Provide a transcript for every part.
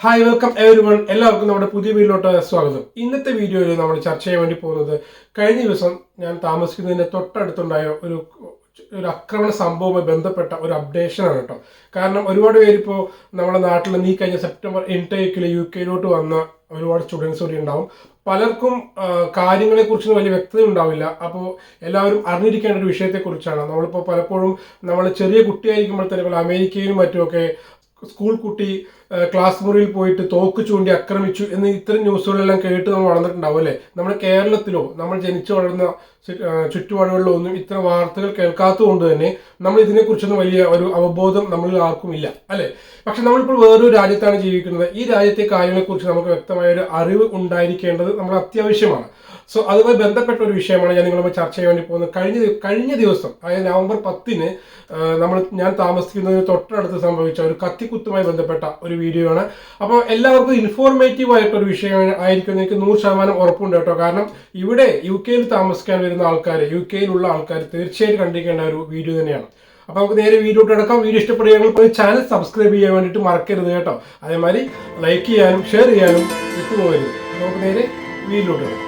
Hi welcome everyone എല്ലാവർക്കും നമ്മുടെ പുതിയ വീട്ടിലോട്ട് സ്വാഗതം. ഇന്നത്തെ വീഡിയോയിൽ നമ്മൾ ചർച്ച ചെയ്യാൻ വേണ്ടി പോകുന്നത് കഴിഞ്ഞ ദിവസം ഞാൻ താമസിക്കുന്നതിന് തൊട്ടടുത്തുണ്ടായ ഒരു ഒരു ആക്രമണ സംഭവവുമായി ബന്ധപ്പെട്ട ഒരു അപ്ഡേഷനാണ് കേട്ടോ. കാരണം ഒരുപാട് പേരിപ്പോൾ നമ്മുടെ നാട്ടിൽ നീ കഴിഞ്ഞ സെപ്റ്റംബർ ഇൻടേക്കിൽ യു കെയിലോട്ട് വന്ന ഒരുപാട് സ്റ്റുഡൻസ് കൂടി ഉണ്ടാവും. പലർക്കും കാര്യങ്ങളെക്കുറിച്ച് വലിയ വ്യക്തത ഉണ്ടാവില്ല. അപ്പോൾ എല്ലാവരും അറിഞ്ഞിരിക്കേണ്ട ഒരു വിഷയത്തെക്കുറിച്ചാണ്. നമ്മളിപ്പോൾ പലപ്പോഴും നമ്മൾ ചെറിയ കുട്ടിയായിരിക്കുമ്പോൾ തന്നെ അമേരിക്കയിലും മറ്റുമൊക്കെ സ്കൂൾ കുട്ടി ക്ലാസ് മുറിയിൽ പോയിട്ട് തോക്ക് ചൂണ്ടി ആക്രമിച്ചു എന്ന് ഇത്തരം ന്യൂസുകളെല്ലാം കേട്ട് നമ്മൾ വളർന്നിട്ടുണ്ടാവും അല്ലേ? നമ്മുടെ കേരളത്തിലോ നമ്മൾ ജനിച്ചു വളർന്ന ചു- ഇത്ര വാർത്തകൾ കേൾക്കാത്തതുകൊണ്ട് തന്നെ നമ്മൾ ഇതിനെക്കുറിച്ചൊന്നും വലിയ ഒരു അവബോധം നമ്മളിൽ ആർക്കും ഇല്ല അല്ലേ? പക്ഷെ നമ്മളിപ്പോൾ വേറൊരു രാജ്യത്താണ് ജീവിക്കുന്നത്. ഈ രാജ്യത്തെ കാര്യങ്ങളെക്കുറിച്ച് നമുക്ക് വ്യക്തമായ ഒരു അറിവ് ഉണ്ടായിരിക്കേണ്ടത് നമ്മൾ അത്യാവശ്യമാണ്. സോ അതുമായി ബന്ധപ്പെട്ട ഒരു വിഷയമാണ് ഞാൻ നിങ്ങളുമായി ചർച്ച ചെയ്യാൻ വേണ്ടി പോകുന്നത്. കഴിഞ്ഞ കഴിഞ്ഞ ദിവസം അതായത് നവംബർ പത്തിന് നമ്മൾ ഞാൻ താമസിക്കുന്നതിന് തൊട്ടടുത്ത് സംഭവിച്ച ഒരു കത്തിക്കുത്തുമായി ബന്ധപ്പെട്ട ഒരു വീഡിയോ ആണ് അപ്പോൾ എല്ലാവർക്കും ഇൻഫോർമേറ്റീവ് ആയിട്ടൊരു വിഷയം ആയിരിക്കും എനിക്ക് നൂറ് ശതമാനം ഉറപ്പുണ്ട് കേട്ടോ. കാരണം ഇവിടെ യു കെയിൽ താമസിക്കാൻ വരുന്ന ആൾക്കാർ യു കെയിലുള്ള ആൾക്കാർ തീർച്ചയായും കണ്ടിരിക്കേണ്ട ഒരു വീഡിയോ തന്നെയാണ്. അപ്പോൾ നമുക്ക് നേരെ വീഡിയോ എടുക്കാം വീഡിയോ ഇഷ്ടപ്പെടുകയാണെങ്കിൽ ചാനൽ സബ്സ്ക്രൈബ് ചെയ്യാൻ വേണ്ടിയിട്ട് മറക്കരുത് കേട്ടോ. അതേമാതിരി ലൈക്ക് ചെയ്യാനും ഷെയർ ചെയ്യാനും വിട്ടുപോകരുത്. നമുക്ക് നേരെ വീഡിയോ എടുക്കാം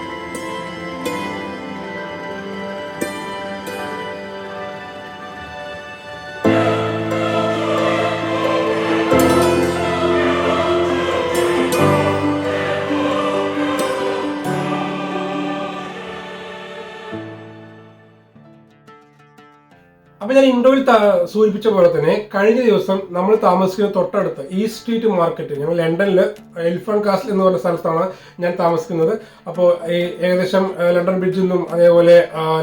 അപ്പൊ ഞാൻ ഇൻട്രോയിൽ സൂചിപ്പിച്ച പോലെ തന്നെ കഴിഞ്ഞ ദിവസം നമ്മൾ താമസിക്കുന്ന തൊട്ടടുത്ത് ഈ സ്ട്രീറ്റ് മാർക്കറ്റ് ഞങ്ങൾ ലണ്ടനിൽ എൽഫൺ കാസ്റ്റിൽ എന്ന് പറഞ്ഞ സ്ഥലത്താണ് ഞാൻ താമസിക്കുന്നത്. അപ്പോൾ ഈ ഏകദേശം ലണ്ടൻ ബ്രിഡ്ജിൽ നിന്നും അതേപോലെ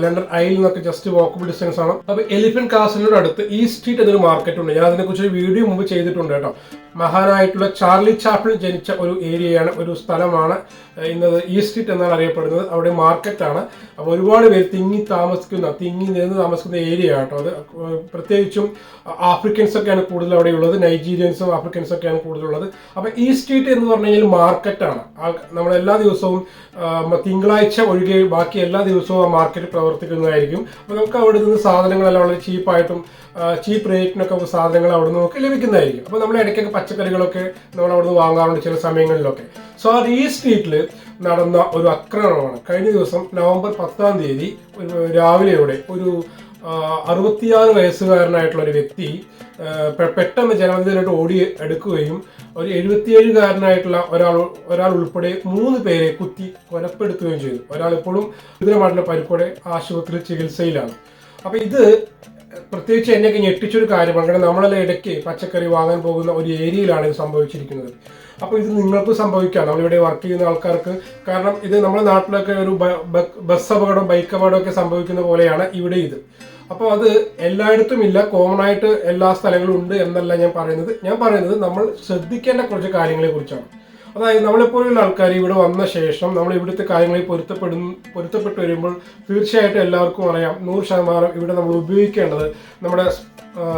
ലണ്ടൻ ഐയിൽ നിന്നൊക്കെ ജസ്റ്റ് വാക്കബിൾ ഡിസ്റ്റൻസ് ആണ്. അപ്പോൾ എലിഫൻ കാസ്റ്റിനോട് അടുത്ത് ഈ സ്ട്രീറ്റ് എന്നൊരു മാർക്കറ്റ് ഉണ്ട്. ഞാൻ അതിനെക്കുറിച്ച് ഒരു വീഡിയോ മുമ്പ് ചെയ്തിട്ടുണ്ട് കേട്ടോ. മഹാനായിട്ടുള്ള ചാർലി ചാപ്പിൾ ജനിച്ച ഒരു ഏരിയയാണ് ഒരു സ്ഥലമാണ് ഇന്നത് ഈ സ്ട്രീറ്റ് എന്നാണ് അറിയപ്പെടുന്നത്. അവിടെ മാർക്കറ്റാണ്. അപ്പോൾ ഒരുപാട് പേര് തിങ്ങി താമസിക്കുന്ന തിങ്ങി നിന്ന് താമസിക്കുന്ന ഏരിയ കേട്ടോ അത്. പ്രത്യേകിച്ചും ആഫ്രിക്കൻസ് ഒക്കെയാണ് കൂടുതൽ അവിടെ ഉള്ളത്. നൈജീരിയൻസും ആഫ്രിക്കൻസും ഒക്കെയാണ് കൂടുതലുള്ളത്. അപ്പോൾ ഈ സ്ട്രീറ്റ് എന്ന് പറഞ്ഞു കഴിഞ്ഞാൽ മാർക്കറ്റാണ്. നമ്മൾ എല്ലാ ദിവസവും തിങ്കളാഴ്ച ഒഴികെ ബാക്കി എല്ലാ ദിവസവും ആ മാർക്കറ്റ് പ്രവർത്തിക്കുന്നതായിരിക്കും. അപ്പോൾ നമുക്ക് അവിടെ നിന്ന് സാധനങ്ങളെല്ലാം വളരെ ചീപ്പായിട്ടും ചീപ്പ് റേറ്റിനൊക്കെ സാധനങ്ങൾ അവിടെ നിന്ന് നമുക്ക് ലഭിക്കുന്നതായിരിക്കും. അപ്പോൾ നമ്മൾ ഇടയ്ക്കൊക്കെ പച്ചക്കറികളൊക്കെ നമ്മൾ അവിടെ നിന്ന് വാങ്ങാറുണ്ട് ചില സമയങ്ങളിലൊക്കെ. സോ അത് ഈ സ്ട്രീറ്റിൽ നടന്ന ഒരു ആക്രമണമാണ് കഴിഞ്ഞ ദിവസം നവംബർ പത്താം തീയതി രാവിലെയോടെ ഒരു അറുപത്തിയാറ് വയസ്സുകാരനായിട്ടുള്ള ഒരു വ്യക്തി പെട്ടെന്ന് ജനമതിലായിട്ട് ഓടി എടുക്കുകയും ഒരു എഴുപത്തിയേഴുകാരനായിട്ടുള്ള ഒരാൾ ഒരാൾ ഉൾപ്പെടെ മൂന്ന് പേരെ കുത്തി കൊലപ്പെടുത്തുകയും ചെയ്തു. ഒരാൾ ഇപ്പോഴും ഗുരുതരമായിട്ടുള്ള പരിപ്പോടെ ആശുപത്രിയിൽ ചികിത്സയിലാണ്. അപ്പൊ ഇത് പ്രത്യേകിച്ച് എന്നെയൊക്കെ ഞെട്ടിച്ചൊരു കാര്യം അങ്ങനെ നമ്മളെല്ലാം ഇടയ്ക്ക് പച്ചക്കറി വാങ്ങാൻ പോകുന്ന ഒരു ഏരിയയിലാണ് ഇത് സംഭവിച്ചിരിക്കുന്നത്. അപ്പോൾ ഇത് നിങ്ങൾക്ക് സംഭവിക്കാം. നമ്മളിവിടെ വർക്ക് ചെയ്യുന്ന ആൾക്കാർക്ക്. കാരണം ഇത് നമ്മുടെ നാട്ടിലൊക്കെ ഒരു ബസ് അപകടം ബൈക്ക് അപകടം ഒക്കെ സംഭവിക്കുന്ന പോലെയാണ് ഇവിടെ ഇത്. അപ്പോൾ അത് എല്ലായിടത്തും ഇല്ല. കോമൺ ആയിട്ട് എല്ലാ സ്ഥലങ്ങളും ഉണ്ട് എന്നല്ല ഞാൻ പറയുന്നത്. ഞാൻ പറയുന്നത് നമ്മൾ ശ്രദ്ധിക്കേണ്ട കുറച്ച് കാര്യങ്ങളെ കുറിച്ചാണ് അതായത് നമ്മളെപ്പോലുള്ള ആൾക്കാർ ഇവിടെ വന്ന ശേഷം നമ്മൾ ഇവിടുത്തെ കാര്യങ്ങളിൽ പൊരുത്തപ്പെടും പൊരുത്തപ്പെട്ട് വരുമ്പോൾ തീർച്ചയായിട്ടും എല്ലാവർക്കും അറിയാം. നൂറ് ശതമാനം ഇവിടെ നമ്മൾ ഉപയോഗിക്കേണ്ടത് നമ്മുടെ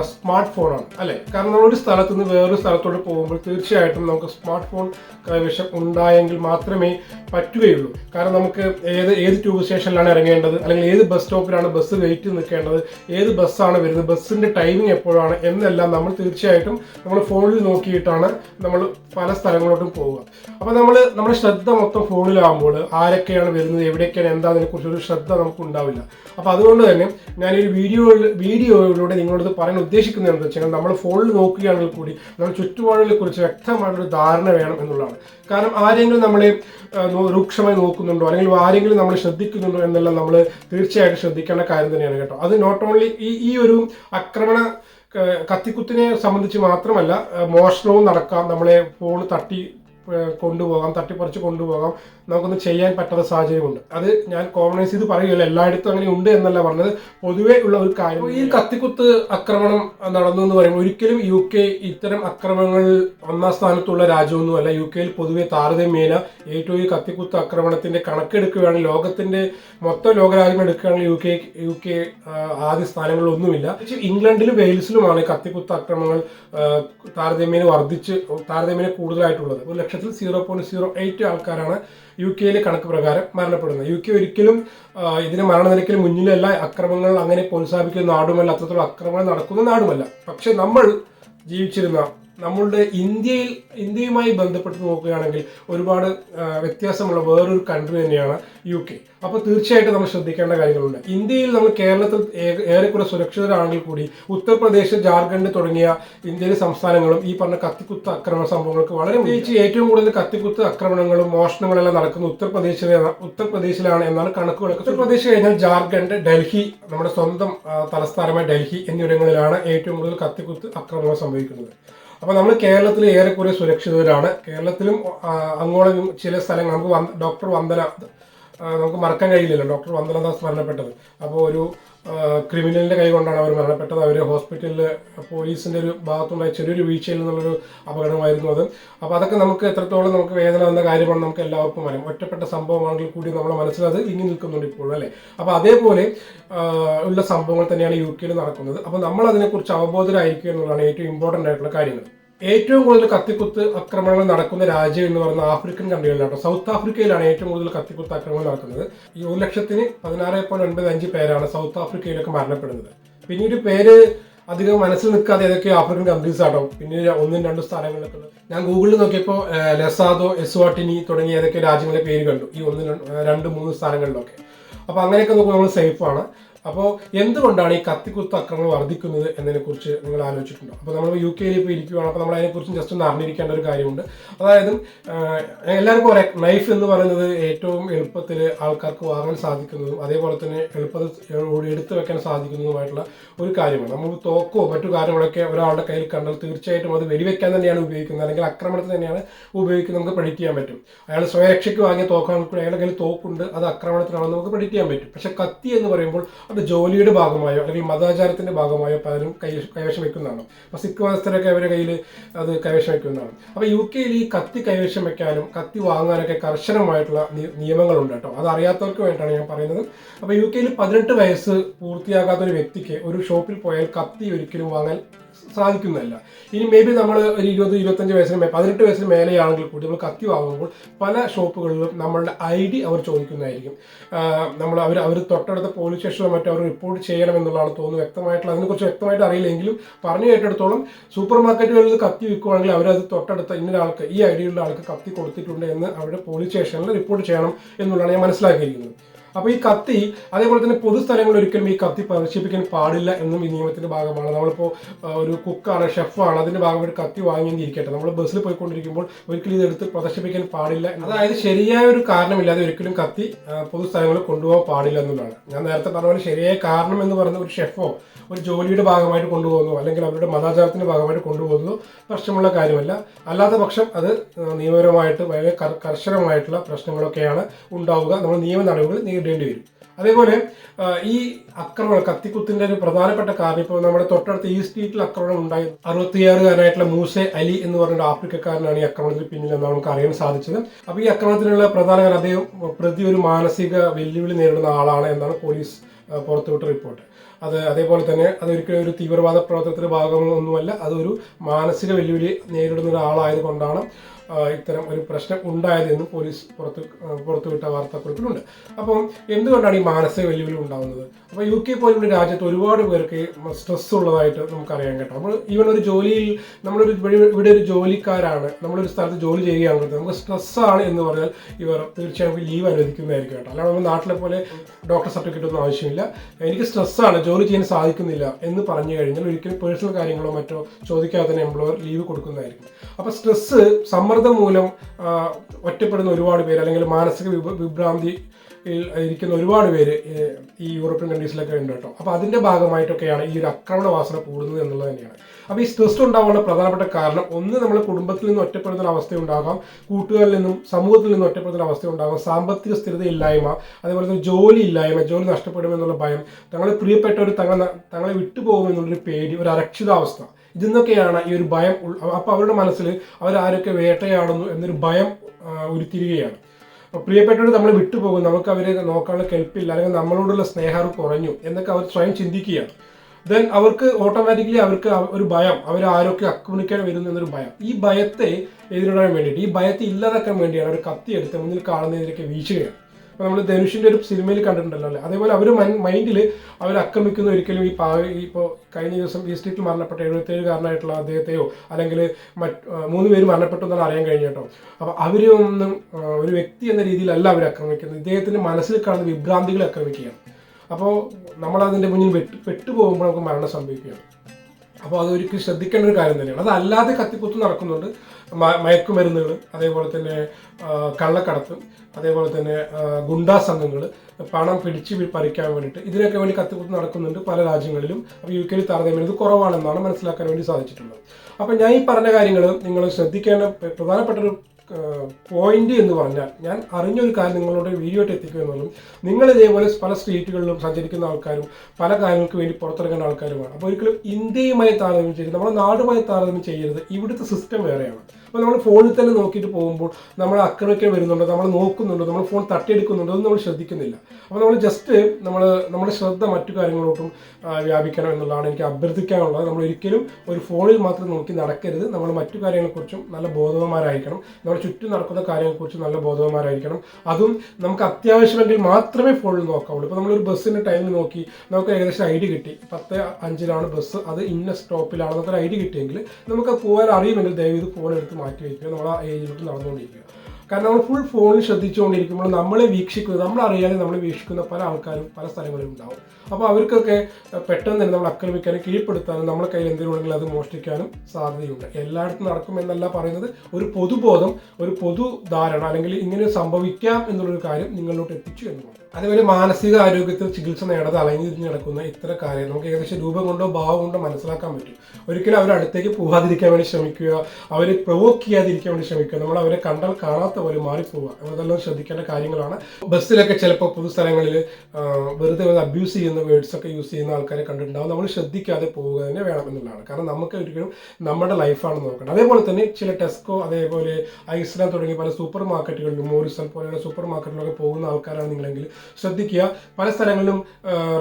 സ്മാർട്ട് ഫോണാണ് അല്ലേ? കാരണം നമ്മൾ ഒരു സ്ഥലത്ത് നിന്ന് വേറൊരു സ്ഥലത്തോട്ട് പോകുമ്പോൾ തീർച്ചയായിട്ടും നമുക്ക് സ്മാർട്ട് ഫോൺ കൈവശം ഉണ്ടായെങ്കിൽ മാത്രമേ പറ്റുകയുള്ളൂ. കാരണം നമുക്ക് ഏത് ഏത് ട്യൂബ് സ്റ്റേഷനിലാണ് ഇറങ്ങേണ്ടത്? അല്ലെങ്കിൽ ഏത് ബസ് സ്റ്റോപ്പിലാണ് ബസ് വെയിറ്റ് നിൽക്കേണ്ടത്? ഏത് ബസ്സാണ് വരുന്നത്? ബസ്സിന്റെ ടൈമിംഗ് എപ്പോഴാണ്? എന്നെല്ലാം നമ്മൾ തീർച്ചയായിട്ടും നമ്മൾ ഫോണിൽ നോക്കിയിട്ടാണ് നമ്മൾ പല സ്ഥലങ്ങളോട്ടും പോവുക. അപ്പോൾ നമ്മൾ നമ്മുടെ ശ്രദ്ധ മൊത്തം ഫോണിലാകുമ്പോൾ ആരൊക്കെയാണ് വരുന്നത്? എവിടെയൊക്കെയാണ്? അതിനെക്കുറിച്ചൊരു ശ്രദ്ധ നമുക്ക് ഉണ്ടാവില്ല അപ്പോൾ അതുകൊണ്ട് തന്നെ ഞാനൊരു വീഡിയോ വീഡിയോയിലൂടെ നിങ്ങളോട് പറയാൻ ഉദ്ദേശിക്കുന്നത് എന്താ വെച്ചാൽ നമ്മൾ ഫോണിൽ നോക്കുകയാണെങ്കിൽ കൂടി നമ്മൾ ചുറ്റുപാടുകളെ കുറിച്ച് വ്യക്തമായിട്ടൊരു ധാരണ വേണം എന്നുള്ളതാണ്. കാരണം ആരെങ്കിലും നമ്മളെ രൂക്ഷമായി നോക്കുന്നുണ്ടോ? അല്ലെങ്കിൽ ആരെങ്കിലും നമ്മൾ ശ്രദ്ധിക്കുന്നുണ്ടോ എന്നെല്ലാം നമ്മൾ തീർച്ചയായിട്ടും ശ്രദ്ധിക്കേണ്ട കാര്യം തന്നെയാണ് കേട്ടോ. അത് നോട്ട് ഓൺലി ഈ ഈ ഒരു ആക്രമണ കത്തിക്കുത്തിനെ സംബന്ധിച്ച് മാത്രമല്ല മോഷണവും നടക്കാം നമ്മളെ ഫോൺ തട്ടി കൊണ്ടുപോകാം തട്ടിപ്പറിച്ച് കൊണ്ടുപോകാം. നമുക്കൊന്നും ചെയ്യാൻ പറ്റാത്ത സാഹചര്യമുണ്ട്. അത് ഞാൻ കോമണൈസ് ചെയ്ത് പറയുകയല്ല. എല്ലായിടത്തും അങ്ങനെ ഉണ്ട് എന്നല്ല പറഞ്ഞത്. പൊതുവെ ഉള്ള ഒരു കാര്യം ഈ കത്തിക്കുത്ത് ആക്രമണം നടന്നു എന്ന് പറയുമ്പോൾ ഒരിക്കലും യു കെ ഇത്തരം അക്രമങ്ങൾ ഒന്നാം സ്ഥാനത്തുള്ള രാജ്യമൊന്നുമല്ല യു കെയിൽ പൊതുവെ താരതമ്യേന ഏറ്റവും ഈ കത്തിക്കുത്ത് ആക്രമണത്തിന്റെ കണക്കെടുക്കുകയാണെങ്കിൽ ലോകത്തിന്റെ മൊത്തം ലോകരാജ്യം എടുക്കുകയാണെങ്കിൽ യു കെ യു കെ ആദ്യ സ്ഥാനങ്ങളിലൊന്നുമില്ല. പക്ഷേ ഇംഗ്ലണ്ടിലും വെയിൽസിലുമാണ് കത്തിക്കുത്ത് ആക്രമണങ്ങൾ താരതമ്യേന വർദ്ധിച്ച് താരതമ്യേന കൂടുതലായിട്ടുള്ളത്. ഒരു ലക്ഷത്തിൽ സീറോ പോയിന്റ് സീറോ എയ്റ്റ് ആൾക്കാരാണ് യു കെയിലെ കണക്ക് പ്രകാരം മരണപ്പെടുന്നത്. യു കെ ഒരിക്കലും ഇതിന് മരണനിരക്കിൽ മുന്നിലല്ല അക്രമങ്ങൾ അങ്ങനെ പ്രോത്സാഹിപ്പിക്കുന്ന നാടുമല്ല അത്രത്തോളം അക്രമങ്ങൾ നടക്കുന്ന നാടുമല്ല. പക്ഷെ നമ്മൾ ജീവിച്ചിരുന്ന നമ്മളുടെ ഇന്ത്യയിൽ ഇന്ത്യയുമായി ബന്ധപ്പെട്ട് നോക്കുകയാണെങ്കിൽ ഒരുപാട് വ്യത്യാസമുള്ള വേറൊരു കൺട്രി തന്നെയാണ് യു കെ അപ്പോൾ തീർച്ചയായിട്ടും നമ്മൾ ശ്രദ്ധിക്കേണ്ട കാര്യങ്ങളുണ്ട്. ഇന്ത്യയിൽ നമ്മൾ കേരളത്തിൽ ഏറെക്കുറെ സുരക്ഷിതരാണെങ്കിൽ കൂടി ഉത്തർപ്രദേശ് ജാർഖണ്ഡ് തുടങ്ങിയ ഇന്ത്യയിലെ സംസ്ഥാനങ്ങളും ഈ പറഞ്ഞ കത്തിക്കുത്ത് ആക്രമണ സംഭവങ്ങൾക്ക് വളരെ പ്രത്യേകിച്ച് ഏറ്റവും കൂടുതൽ കത്തിക്കുത്ത് ആക്രമണങ്ങളും മോഷണങ്ങളെല്ലാം നടക്കുന്നത് ഉത്തർപ്രദേശിലെ ഉത്തർപ്രദേശിലാണ് എന്നാണ് കണക്കുകളൊക്കെ ഉത്തർപ്രദേശ് കഴിഞ്ഞാൽ ജാർഖണ്ഡ് ഡൽഹി നമ്മുടെ സ്വന്തം തലസ്ഥാനമായ ഡൽഹി എന്നിവിടങ്ങളിലാണ് ഏറ്റവും കൂടുതൽ കത്തിക്കുത്ത് ആക്രമണങ്ങൾ സംഭവിക്കുന്നത്. അപ്പോൾ നമ്മൾ കേരളത്തിൽ ഏറെക്കുറെ സുരക്ഷിതരാണ്. കേരളത്തിലും അങ്ങോളം ചില സ്ഥലങ്ങൾ നമുക്ക് ഡോക്ടർ വന്ദന നമുക്ക് മറക്കാൻ കഴിയില്ലല്ലോ. ഡോക്ടർ വന്ദനദാസ് മരണപ്പെട്ടത് അപ്പോൾ ഒരു ക്രിമിനലിന്റെ കൈ കൊണ്ടാണ് അവർ മരണപ്പെട്ടത്. അവർ ഹോസ്പിറ്റലിൽ പോലീസിന്റെ ഒരു ഭാഗത്തുണ്ടായ ചെറിയൊരു വീഴ്ചയിൽ നിന്നുള്ളൊരു അപകടമായിരുന്നു അത്. അപ്പോൾ അതൊക്കെ നമുക്ക് എത്രത്തോളം നമുക്ക് വേദന വന്ന കാര്യമാണ് നമുക്ക് എല്ലാവർക്കും അറിയാം. ഒറ്റപ്പെട്ട സംഭവമാണെങ്കിൽ കൂടി നമ്മുടെ മനസ്സിൽ അത് ഇങ്ങി നിൽക്കുന്നുണ്ട് ഇപ്പോഴും അല്ലേ? അപ്പോൾ അതേപോലെ ഉള്ള സംഭവങ്ങൾ തന്നെയാണ് യു കെയിൽ നടക്കുന്നത്. അപ്പോൾ നമ്മൾ അതിനെക്കുറിച്ച് അവബോധരായിരിക്കുക എന്നുള്ളതാണ് ഏറ്റവും ഇമ്പോർട്ടന്റ് ആയിട്ടുള്ള കാര്യങ്ങൾ. ഏറ്റവും കൂടുതൽ കത്തിക്കുത്ത് ആക്രമണങ്ങൾ നടക്കുന്ന രാജ്യം എന്ന് പറയുന്ന ആഫ്രിക്കൻ കൺട്രികളിലാണ് സൗത്ത് ആഫ്രിക്കയിലാണ് ഏറ്റവും കൂടുതൽ കത്തിക്കുത്ത് ആക്രമണങ്ങൾ നടക്കുന്നത്. ഈ ഒരു ലക്ഷത്തിന് പതിനാറ് പോയിന്റ് ഒൻപത് അഞ്ച് പേരാണ് സൗത്ത് ആഫ്രിക്കയിലൊക്കെ മരണപ്പെടുന്നത്. പിന്നീട് പേര് അധികം മനസ്സിൽ നിൽക്കാതെ ഏതൊക്കെ ആഫ്രിക്കൻ കൺട്രീസ് ആട്ടോ. പിന്നീട് ഒന്നും രണ്ടും സ്ഥലങ്ങളിലൊക്കെ ഞാൻ ഗൂഗിളിൽ നോക്കിയപ്പോൾ ലസാദോ എസ്വാട്ടിനി തുടങ്ങിയ ഏതൊക്കെ രാജ്യങ്ങളെ പേര് കണ്ടു. ഈ ഒന്ന് രണ്ട് രണ്ട് മൂന്ന് സ്ഥലങ്ങളിലൊക്കെ. അപ്പോൾ അങ്ങനെയൊക്കെ നോക്കുമ്പോൾ നമ്മൾ സേഫാണ് അപ്പോൾ എന്തുകൊണ്ടാണ് ഈ കത്തിക്കുത്ത് അക്രമങ്ങൾ വർദ്ധിക്കുന്നത് എന്നതിനെക്കുറിച്ച് നിങ്ങൾ ആലോചിച്ചിട്ടുണ്ടോ? അപ്പോൾ നമ്മൾ യു കെയിൽ ഇപ്പോൾ ഇരിക്കുകയാണ് അപ്പോൾ നമ്മൾ അതിനെക്കുറിച്ച് ജസ്റ്റ് ഒന്ന് അറിഞ്ഞിരിക്കേണ്ട ഒരു കാര്യമുണ്ട്. അതായത് എല്ലാവർക്കും പറയാം നൈഫ് എന്ന് പറയുന്നത് ഏറ്റവും എളുപ്പത്തിൽ ആൾക്കാർക്ക് വാങ്ങാൻ സാധിക്കുന്നതും അതേപോലെ തന്നെ എളുപ്പത്തിൽ എടുത്തു വെക്കാൻ സാധിക്കുന്നതുമായിട്ടുള്ള ഒരു കാര്യമാണ്. നമ്മൾ തോക്കോ മറ്റു കാര്യങ്ങളൊക്കെ ഒരാളുടെ കയ്യിൽ കണ്ടാൽ തീർച്ചയായിട്ടും അത് വെടിവെക്കാൻ തന്നെയാണ് ഉപയോഗിക്കുന്നത് അല്ലെങ്കിൽ ആക്രമണത്തിന് തന്നെയാണ് ഉപയോഗിക്കുന്നത് നമുക്ക് പ്രഡിക്റ്റ് ചെയ്യാൻ പറ്റും. അയാൾ സ്വയരക്ഷയ്ക്ക് വാങ്ങിയ തോക്കാണ് അയാളുടെ കയ്യിൽ തോക്കുണ്ട് അത് ആക്രമണത്തിനാണെന്ന് നമുക്ക് പ്രഡിക്റ്റ് ചെയ്യാൻ പറ്റും. പക്ഷെ കത്തി എന്ന് പറയുമ്പോൾ അത് ജോലിയുടെ ഭാഗമായോ അല്ലെങ്കിൽ മതാചാരത്തിന്റെ ഭാഗമായോ പലരും കൈവശം വെക്കുന്നതാണ് അപ്പോൾ സിഖ് മതസ്ഥരൊക്കെ അവരുടെ കയ്യിൽ അത് കൈവശം വെക്കുന്നതാണ് അപ്പോൾ യു കെയിൽ ഈ കത്തി കൈവശം വെക്കാനും കത്തി വാങ്ങാനൊക്കെ കർശനമായിട്ടുള്ള നിയമങ്ങളുണ്ട് കേട്ടോ. അത് അറിയാത്തവർക്ക് വേണ്ടിയിട്ടാണ് ഞാൻ പറയുന്നത്. അപ്പോൾ യു കെയിൽ പതിനെട്ട് വയസ്സ് പൂർത്തിയാകാത്ത ഒരു വ്യക്തിക്ക് ഒരു ഷോപ്പിൽ പോയാൽ കത്തി ഒരിക്കലും വാങ്ങാൻ സാധിക്കുന്നതല്ല. ഇനി മേ ബി നമ്മൾ ഒരു ഇരുപത് ഇരുപത്തഞ്ച് വയസ്സിന് പതിനെട്ട് വയസ്സിന് മേലെയാണെങ്കിൽ കൂടി നമ്മൾ കത്തി വാങ്ങുമ്പോൾ പല ഷോപ്പുകളിലും നമ്മളുടെ ഐ ഡി അവർ ചോദിക്കുന്നതായിരിക്കും. നമ്മൾ അവർ അവർ തൊട്ടടുത്ത പോലീസ് സ്റ്റേഷനിലോ മറ്റോ അവർ റിപ്പോർട്ട് ചെയ്യണമെന്നുള്ളതാണ് തോന്നുന്നു വ്യക്തമായിട്ടുള്ള അതിനെക്കുറിച്ച് വ്യക്തമായിട്ട് അറിയില്ലെങ്കിലും പറഞ്ഞു കേട്ടിടത്തോളം സൂപ്പർ മാർക്കറ്റുകളിൽ കത്തി വിൽക്കുവാണെങ്കിൽ അവരത് തൊട്ടടുത്ത ഇന്നൊരാൾക്ക് ഈ ഐ ഡിയുള്ള ആൾക്ക് കത്തി കൊടുത്തിട്ടുണ്ട് എന്ന് അവരുടെ പോലീസ് സ്റ്റേഷനിൽ റിപ്പോർട്ട് ചെയ്യണം എന്നുള്ളതാണ് ഞാൻ മനസ്സിലാക്കിയിരിക്കുന്നത്. അപ്പോൾ ഈ കത്തി അതേപോലെ തന്നെ പൊതുസ്ഥലങ്ങളിൽ ഒരിക്കലും ഈ കത്തി പ്രദർശിപ്പിക്കാൻ പാടില്ല എന്നും ഈ നിയമത്തിന്റെ ഭാഗമാണ്. നമ്മളിപ്പോൾ ആ, ഒരു കുക്കാണ് ഷെഫാണ് അതിന്റെ ഭാഗമായിട്ട് കത്തി വാങ്ങിയിരിക്കട്ടെ നമ്മൾ ബസ്സിൽ പോയിക്കൊണ്ടിരിക്കുമ്പോൾ ഒരിക്കലും ഇത് എടുത്ത് പ്രദർശിപ്പിക്കാൻ പാടില്ല അതായത് ശരിയായ ഒരു കാരണമില്ലാതെ ഒരിക്കലും കത്തി പൊതുസ്ഥലങ്ങളിൽ കൊണ്ടുപോകാൻ പാടില്ല എന്നുള്ളതാണ്. ഞാൻ നേരത്തെ പറഞ്ഞ പോലെ ശരിയായ കാരണം എന്ന് പറയുന്ന ഒരു ഷെഫോ ഒരു ജോലിയുടെ ഭാഗമായിട്ട് കൊണ്ടുപോകുന്നു അല്ലെങ്കിൽ അവരുടെ മതാചാരത്തിന്റെ ഭാഗമായിട്ട് കൊണ്ടുപോകുന്നു പ്രശ്നമുള്ള കാര്യമല്ല. അല്ലാത്ത പക്ഷം അത് നിയമപരമായിട്ട് വളരെ കർ- കർശനമായിട്ടുള്ള പ്രശ്നങ്ങളൊക്കെയാണ് ഉണ്ടാവുക. നമ്മൾ നിയമ നടപടികൾ നേരിടേണ്ടി വരും. അതേപോലെ ഈ ആക്രമണം കത്തിക്കുത്തിന്റെ ഒരു പ്രധാനപ്പെട്ട കാരണം ഇപ്പോൾ നമ്മുടെ തൊട്ടടുത്ത ഈ സ്ട്രീറ്റിൽ ആക്രമണം ഉണ്ടായി. അറുപത്തിയാറുകാരനായിട്ടുള്ള മൂസെ അലി എന്ന് പറഞ്ഞ ആഫ്രിക്കക്കാരനാണ് ഈ ആക്രമണത്തിന് പിന്നിൽ എന്ന് നമുക്ക് അറിയാൻ സാധിച്ചത്. അപ്പോൾ ഈ ആക്രമണത്തിനുള്ള പ്രധാന കാരണം അദ്ദേഹം പ്രതി ഒരു മാനസിക വെല്ലുവിളി നേരിടുന്ന ആളാണ് എന്നാണ് പോലീസ് പുറത്തുവിട്ട റിപ്പോർട്ട്. അത് അതേപോലെ തന്നെ അതൊരിക്കലും ഒരു തീവ്രവാദ പ്രവർത്തനത്തിന്റെ ഭാഗമൊന്നുമല്ല അതൊരു മാനസിക വെല്ലുവിളി നേരിടുന്ന ഒരാളായത് കൊണ്ടാണ് ഇത്തരം ഒരു പ്രശ്നം ഉണ്ടായതെന്ന് പോലീസ് പുറത്ത് പുറത്തുവിട്ട വാർത്താക്കുറിപ്പിലുണ്ട്. അപ്പം എന്തുകൊണ്ടാണ് ഈ മാനസിക വെല്ലുവിളി ഉണ്ടാകുന്നത് അപ്പോൾ യു കെ പോലുള്ള രാജ്യത്ത് ഒരുപാട് പേർക്ക് സ്ട്രെസ് ഉള്ളതായിട്ട് നമുക്കറിയാൻ കേട്ടോ. നമ്മൾ ഈവൻ ഒരു ജോലിയിൽ നമ്മളൊരു ഇവിടെ- ഒരു ജോലിക്കാരാണ് നമ്മളൊരു സ്ഥലത്ത് ജോലി ചെയ്യുകയാണെങ്കിൽ നമുക്ക് സ്ട്രെസ്സാണ് എന്ന് പറഞ്ഞാൽ ഇവർ തീർച്ചയായും ലീവ് അനുവദിക്കുന്നതായിരിക്കും കേട്ടോ. അല്ലാതെ നമ്മൾ നാട്ടിലെ പോലെ ഡോക്ടർ സർട്ടിഫിക്കറ്റ് ഒന്നും ആവശ്യമില്ല. എനിക്ക് സ്ട്രെസ്സാണ് ജോലി ചെയ്യാൻ സാധിക്കുന്നില്ല എന്ന് പറഞ്ഞു കഴിഞ്ഞാൽ ഒരിക്കലും പേഴ്സണൽ കാര്യങ്ങളോ മറ്റോ ചോദിക്കാതെ തന്നെ എംപ്ലോയർ ലീവ് കൊടുക്കുന്നതായിരിക്കും. അപ്പോൾ സ്ട്രെസ്സ് സമ്മർദ്ദം മൂലം ഒറ്റപ്പെടുന്ന ഒരുപാട് പേര് അല്ലെങ്കിൽ മാനസിക വിഭ വിഭ്രാന്തി ഇരിക്കുന്ന ഒരുപാട് പേര് ഈ യൂറോപ്യൻ കൺട്രീസിലൊക്കെ ഉണ്ട് കേട്ടോ. അപ്പോൾ അതിന്റെ ഭാഗമായിട്ടൊക്കെയാണ് ഈ ഒരു ആക്രമണ വാസന കൂടുന്നത് എന്നുള്ളത് തന്നെയാണ്. അപ്പോൾ ഈ സ്ട്രെസ് ഉണ്ടാവാനുള്ള പ്രധാനപ്പെട്ട കാരണം ഒന്ന് നമ്മൾ കുടുംബത്തിൽ നിന്ന് ഒറ്റപ്പെടുന്ന ഒരു അവസ്ഥ ഉണ്ടാകാം കൂട്ടുകാരിൽ നിന്നും സമൂഹത്തിൽ നിന്നും ഒറ്റപ്പെടുന്ന അവസ്ഥ ഉണ്ടാകാം സാമ്പത്തിക സ്ഥിരത ഇല്ലായ്മ അതേപോലെ തന്നെ ജോലി ഇല്ലായ്മ ജോലി നഷ്ടപ്പെടുമെന്നുള്ള ഭയം തങ്ങളെ പ്രിയപ്പെട്ടവർ തങ്ങളെ തങ്ങളെ വിട്ടുപോകുമെന്നുള്ളൊരു പേടി ഒരു അരക്ഷിതാവസ്ഥ. ഇതിന്നൊക്കെയാണ് ഈ ഒരു ഭയം അപ്പോൾ അവരുടെ മനസ്സിൽ അവരാരൊക്കെ വേട്ടയാടുന്നു എന്നൊരു ഭയം ഉരുത്തിരികയാണ് അപ്പോൾ പ്രിയപ്പെട്ടവർ നമ്മൾ വിട്ടുപോകും. നമുക്ക് അവരെ നോക്കാനുള്ള കെൽപ്പില്ല. അല്ലെങ്കിൽ നമ്മളോടുള്ള സ്നേഹം കുറഞ്ഞു. എന്നൊക്കെ അവർ സ്വയം ചിന്തിക്കുകയാണ്. ദെൻ അവർക്ക് ഓട്ടോമാറ്റിക്കലി അവർക്ക് ഒരു ഭയം അവർ ആരൊക്കെ ആക്രമിക്കാൻ വരുന്നു എന്നൊരു ഭയം. ഈ ഭയത്തെ എതിരിടാൻ വേണ്ടിയിട്ട് ഈ ഭയത്തെ ഇല്ലാതാക്കാൻ വേണ്ടിയാണ് അവർ കത്തിയെടുത്ത് മുന്നിൽ കാണുന്നതിനൊക്കെ വീശുകയാണ്. അപ്പോൾ നമ്മൾ ധനുഷിന്റെ ഒരു സിനിമയിൽ കണ്ടിട്ടുണ്ടല്ലോ അല്ലേ? അതേപോലെ അവർ മൈൻഡിൽ അവർ അക്രമിക്കുന്ന ഒരിക്കലും ഈ പാവ ഇപ്പോൾ കഴിഞ്ഞ ദിവസം ഈ സ്ട്രീറ്റിൽ മരണപ്പെട്ട എഴുപത്തേഴുകാരനായിട്ടുള്ള അദ്ദേഹത്തെയോ അല്ലെങ്കിൽ മറ്റ് മൂന്ന് പേര് മരണപ്പെട്ടു എന്നാണ് അറിയാൻ കഴിഞ്ഞു കേട്ടോ. അപ്പോൾ അവരെ ഒന്നും ഒരു വ്യക്തി എന്ന രീതിയിലല്ല അവർ ആക്രമിക്കുന്നത് ഇദ്ദേഹത്തിന്റെ മനസ്സിൽ കാണുന്ന വിഭ്രാന്തികളെ ആക്രമിക്കുകയാണ് അപ്പോൾ നമ്മൾ അതിന്റെ മുന്നിൽ വെട്ട് പെട്ടുപോകുമ്പോൾ നമുക്ക് മരണം സംഭവിക്കുകയാണ്. അപ്പോൾ അത് ഒരിക്കലും ശ്രദ്ധിക്കേണ്ട ഒരു കാര്യം തന്നെയാണ്. അതല്ലാതെ കത്തിക്കുത്ത് നടക്കുന്നുണ്ട്. മയക്കുമരുന്നുകൾ അതേപോലെ തന്നെ കള്ളക്കടത്ത് അതേപോലെ തന്നെ ഗുണ്ടാ സംഘങ്ങൾ പണം പിടിച്ച് പറിക്കാൻ വേണ്ടിയിട്ട് ഇതിനൊക്കെ വേണ്ടി കത്തിക്കുത്ത് നടക്കുന്നുണ്ട് പല രാജ്യങ്ങളിലും. അപ്പോൾ യു കെയിൽ താരതമ്യം ഇത് കുറവാണെന്നാണ് മനസ്സിലാക്കാൻ വേണ്ടി സാധിച്ചിട്ടുള്ളത്. അപ്പോൾ ഞാൻ ഈ പറഞ്ഞ കാര്യങ്ങൾ നിങ്ങൾ ശ്രദ്ധിക്കേണ്ട പ്ര- പ്രധാനപ്പെട്ട ഒരു പോയിന്റ് എന്ന് പറഞ്ഞാൽ ഞാൻ അറിഞ്ഞൊരു കാര്യം നിങ്ങളുടെ വീഡിയോ ആയിട്ട് എത്തിക്കുക എന്നുള്ളതും നിങ്ങൾ ഇതേപോലെ പല സ്ട്രീറ്റുകളിലും സഞ്ചരിക്കുന്ന ആൾക്കാരും പല കാര്യങ്ങൾക്ക് വേണ്ടി പുറത്തിറങ്ങുന്ന ആൾക്കാരുമാണ്. അപ്പോൾ ഒരിക്കലും ഇന്ത്യയുമായി താരതമ്യം ചെയ്യരുത് നമ്മുടെ നാടുമായി താരതമ്യം ചെയ്യരുത്. ഇവിടുത്തെ സിസ്റ്റം വേറെയാണ്. അപ്പോൾ നമ്മൾ ഫോണിൽ തന്നെ നോക്കിയിട്ട് പോകുമ്പോൾ നമ്മൾ ആക്രമിക്കാൻ വരുന്നുണ്ടോ നമ്മൾ നോക്കുന്നുണ്ടോ നമ്മൾ ഫോൺ തട്ടിയെടുക്കുന്നുണ്ടോ അതൊന്നും നമ്മൾ ശ്രദ്ധിക്കുന്നില്ല. അപ്പോൾ നമ്മൾ ജസ്റ്റ് നമ്മൾ നമ്മുടെ ശ്രദ്ധ മറ്റു കാര്യങ്ങളോട്ടും വ്യാപിക്കണം എന്നുള്ളതാണ് എനിക്ക് അഭ്യർത്ഥിക്കാനുള്ളത്. നമ്മൾ ഒരിക്കലും ഒരു ഫോണിൽ മാത്രം നോക്കി നടക്കരുത്. നമ്മൾ മറ്റു കാര്യങ്ങളെക്കുറിച്ചും നല്ല ബോധവാന്മാരായിരിക്കണം. നമ്മുടെ ചുറ്റും നടക്കുന്ന കാര്യങ്ങളെക്കുറിച്ച് നല്ല ബോധവാന്മാരായിരിക്കണം. അതും നമുക്ക് അത്യാവശ്യമെങ്കിൽ മാത്രമേ ഫോണിൽ നോക്കാവുള്ളൂ. ഇപ്പോൾ നമ്മളൊരു ബസ്സിന്റെ ടൈം നോക്കി നമുക്ക് ഏകദേശം ഐ ഡി കിട്ടി. പത്ത് അഞ്ചിലാണ് ബസ് അത് ഇന്ന സ്റ്റോപ്പിലാണ് ഒരു ഐ ഡി കിട്ടിയെങ്കിൽ നമുക്ക് പോകാൻ അറിയുമെങ്കിൽ ദയവ് ഫോൺ എടുത്ത് മാറ്റി വയ്ക്കുക നമ്മൾ ആ ഏജിലോട്ട് നടന്നുകൊണ്ടിരിക്കുക. കാരണം നമ്മൾ ഫുൾ ഫോണിൽ ശ്രദ്ധിച്ചുകൊണ്ടിരിക്കുമ്പോൾ നമ്മളെ വീക്ഷിക്കുന്നത് നമ്മൾ അറിയാതെ നമ്മളെ വീക്ഷിക്കുന്ന പല ആൾക്കാരും പല സ്ഥലങ്ങളിലും ഉണ്ടാവും. അപ്പോൾ അവർക്കൊക്കെ പെട്ടെന്ന് തന്നെ നമ്മൾ ആക്രമിക്കാനും കീഴ്പ്പെടുത്താനും നമ്മുടെ കയ്യിൽ എന്തെങ്കിലും ഉണ്ടെങ്കിൽ അത് മോഷ്ടിക്കാനും സാധ്യതയുണ്ട്. എല്ലായിടത്തും നടക്കും എന്നല്ല പറയുന്നത്. ഒരു പൊതുബോധം ഒരു പൊതു ധാരണ അല്ലെങ്കിൽ ഇങ്ങനെ സംഭവിക്കാം എന്നുള്ളൊരു കാര്യം നിങ്ങളിലോട്ട് എത്തിച്ചു എന്നുള്ളത് അതേപോലെ മാനസിക ആരോഗ്യത്തിൽ ചികിത്സ നേടാതെ അലഞ്ഞു തിരിഞ്ഞ് നടക്കുന്ന ഇത്ര കാര്യം നമുക്ക് ഏകദേശം രൂപം കൊണ്ടോ ഭാവം കൊണ്ടോ മനസ്സിലാക്കാൻ പറ്റും. ഒരിക്കലും അവരെ അടുത്തേക്ക് പോകാതിരിക്കാൻ വേണ്ടി ശ്രമിക്കുക അവരെ പ്രൊവോക്ക് ചെയ്യാതിരിക്കാൻ വേണ്ടി ശ്രമിക്കുക നമ്മൾ അവരെ കണ്ടാൽ കാണാത്ത പോലെ മാറിപ്പോവുക. അതെല്ലാം ശ്രദ്ധിക്കേണ്ട കാര്യങ്ങളാണ്. ബസ്സിലൊക്കെ ചിലപ്പോൾ പൊതുസ്ഥലങ്ങളിൽ വെറുതെ അബ്യൂസ് ചെയ്യുന്ന വേർഡ്സ് ഒക്കെ യൂസ് ചെയ്യുന്ന ആൾക്കാരെ കണ്ടിട്ടുണ്ടാവും. നമ്മൾ ശ്രദ്ധിക്കാതെ പോവുക തന്നെ വേണം എന്നുള്ളതാണ്. കാരണം നമുക്ക് ഒരിക്കലും നമ്മുടെ ലൈഫാണ് നോക്കേണ്ടത്. അതേപോലെ തന്നെ ചില ടെസ്കോ അതേപോലെ ഐസ്ലാൻഡ് തുടങ്ങിയ പല സൂപ്പർ മാർക്കറ്റുകളിലും മോറിസൺ പോലെയുള്ള സൂപ്പർ മാർക്കറ്റിലൊക്കെ പോകുന്ന ആൾക്കാരാണ് നിങ്ങളെങ്കിൽ ശ്രദ്ധിക്കുക. പല സ്ഥലങ്ങളിലും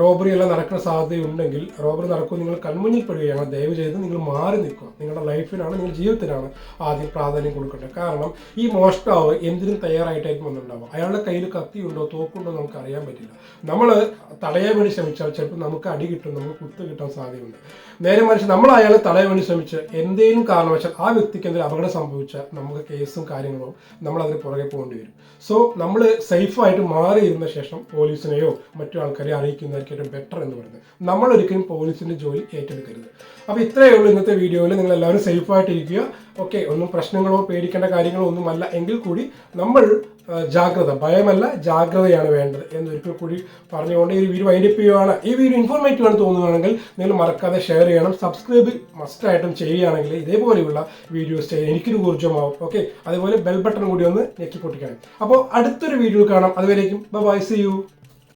റോബറി എല്ലാം നടക്കുന്ന സാധ്യതയുണ്ടെങ്കിൽ റോബറി നടക്കും നിങ്ങൾ കൺമുന്നിൽ പെടുകയാണ് ദയവ് ചെയ്ത് നിങ്ങൾ മാറി നിൽക്കുക. നിങ്ങളുടെ ലൈഫിനാണ് നിങ്ങളുടെ ജീവിതത്തിനാണ് ആദ്യം പ്രാധാന്യം കൊടുക്കേണ്ടത്. കാരണം ഈ മോഷ്ടാവ് എന്തിനും തയ്യാറായിട്ടായിരിക്കും വന്നിട്ടുണ്ടാവുക. അയാളുടെ കയ്യിൽ കത്തിയുണ്ടോ തോക്കുണ്ടോ നമുക്ക് അറിയാൻ പറ്റില്ല. നമ്മൾ തടയാൻ വേണ്ടി ശ്രമിച്ചാൽ ചിലപ്പോൾ നമുക്ക് അടി കിട്ടും നമുക്ക് കുത്ത് കിട്ടാൻ സാധ്യതയുണ്ട്. നേരെ മറിച്ച് നമ്മൾ അയാളെ തടയാൻ വേണ്ടി ശ്രമിച്ച് എന്തെങ്കിലും കാരണവശാൽ ആ വ്യക്തിക്ക് എന്തെങ്കിലും അപകടം സംഭവിച്ചാൽ നമുക്ക് കേസും കാര്യങ്ങളോ നമ്മൾ അതിന് പുറകെ പോകേണ്ടി വരും. സോ നമ്മൾ സേഫായിട്ട് മാറിയിരുന്ന ശേഷം പോലീസിനെയോ മറ്റു ആൾക്കാരെ അറിയിക്കുന്നതായിരിക്കും ഏറ്റവും ബെറ്റർ എന്ന് പറയുന്നത്. നമ്മൾ ഒരിക്കലും പോലീസിന്റെ ജോലി ഏറ്റെടുക്കരുത്. അപ്പോൾ ഇത്രയേ ഉള്ളൂ ഇന്നത്തെ വീഡിയോയിൽ നിങ്ങൾ എല്ലാവരും സേഫായിട്ടിരിക്കുക ഓക്കെ ഒന്നും പ്രശ്നങ്ങളോ പേടിക്കേണ്ട കാര്യങ്ങളോ ഒന്നുമല്ല. എങ്കിൽ കൂടി നമ്മൾ ജാഗ്രത ഭയമല്ല ജാഗ്രതയാണ് വേണ്ടത് എന്നൊരിക്കൽ കൂടി പറഞ്ഞുകൊണ്ട് ഈ വീഡിയോ വൈൻഡപ്പ് ചെയ്യുകയാണ് ഈ വീഡിയോ ഇൻഫോർമേറ്റീവ് ആണ് തോന്നുകയാണെങ്കിൽ നിങ്ങൾ മറക്കാതെ ഷെയർ ചെയ്യണം. സബ്സ്ക്രൈബ് മസ്റ്റായിട്ടും ചെയ്യുകയാണെങ്കിൽ ഇതേപോലെയുള്ള വീഡിയോസ് ചെയ്യാൻ എനിക്കൊരു ഊർജമാവും. ഓക്കെ അതുപോലെ ബെൽ ബട്ടൺ കൂടി ഒന്ന് ഞെക്കി പൊട്ടിക്കണം അപ്പോൾ അടുത്തൊരു വീഡിയോ കാണാം. അതുവരേക്കും ബൈ സി യു